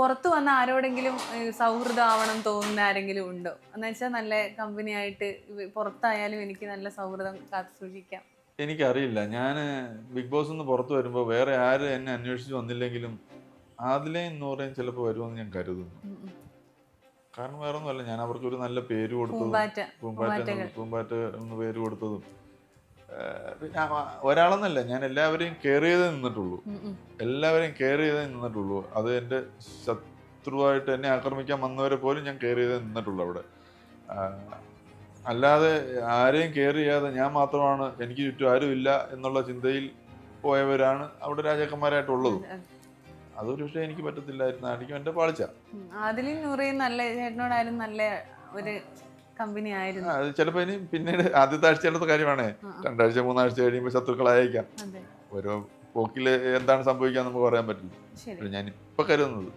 പുറത്ത് വന്ന ആരോടെങ്കിലും സൗഹൃദമാവണം തോന്നുന്ന ആരെങ്കിലും ഉണ്ടോ? എന്ന് വെച്ചാൽ നല്ല കമ്പനി ആയിട്ട് പുറത്തായാലും എനിക്ക് നല്ല സൗഹൃദം കാത്തു സൂക്ഷിക്കാം. എനിക്കറിയില്ല. ഞാൻ ബിഗ് ബോസ് നിന്ന് പുറത്ത് വരുമ്പോൾ വേറെ ആര് എന്നെ അന്വേഷിച്ച് വന്നില്ലെങ്കിലും ആദിലേയും നൂറേയും ചിലപ്പോൾ വരുമെന്ന് ഞാൻ കരുതുന്നു. കാരണം വേറെ ഒന്നുമല്ല ഞാൻ അവർക്ക് ഒരു നല്ല പേര് കൊടുത്തതും പൂമ്പാറ്റ. പൂമ്പാറ്റ. എന്ന് പേര് കൊടുത്തതും. പിന്നെ ഒരാളെന്നല്ല ഞാൻ എല്ലാവരെയും കെയർ ചെയ്തേ നിന്നിട്ടുള്ളൂ. എല്ലാവരെയും കെയർ ചെയ്തേ നിന്നിട്ടുള്ളൂ. അത് എന്റെ ശത്രുവായിട്ട് എന്നെ ആക്രമിക്കാൻ വന്നവരെ പോലും ഞാൻ കെയർ ചെയ്തേ നിന്നിട്ടുള്ളൂ അവിടെ. അല്ലാതെ ആരെയും കെയർ ചെയ്യാതെ ഞാൻ മാത്രമാണ് എനിക്ക് ചുറ്റും ആരും ഇല്ല എന്നുള്ള ചിന്തയിൽ പോയവരാണ് അവിടെ രാജാക്കന്മാരായിട്ടുള്ളത്. അതൊരു പക്ഷേ എനിക്ക് പറ്റത്തില്ലായിരുന്നു. ആയിരിക്കും എന്റെ പാളിച്ച. അതിലും നൂറയും നല്ല ചേട്ടനോടായാലും നല്ല ഒരു കമ്പനി ആയിരുന്നു അത് ചിലപ്പോൾ ഇനി പിന്നീട് ആദ്യത്തെ ആഴ്ചയുടെ കാര്യമാണ്. രണ്ടാഴ്ച മൂന്നാഴ്ച കഴിയുമ്പോൾ ശത്രുക്കളായേക്കാം ഓരോ പോക്കിൽ എന്താണ് സംഭവിക്കുക നമുക്ക് പറയാൻ പറ്റില്ല. ഞാൻ ഇപ്പൊ കരുതുന്നത്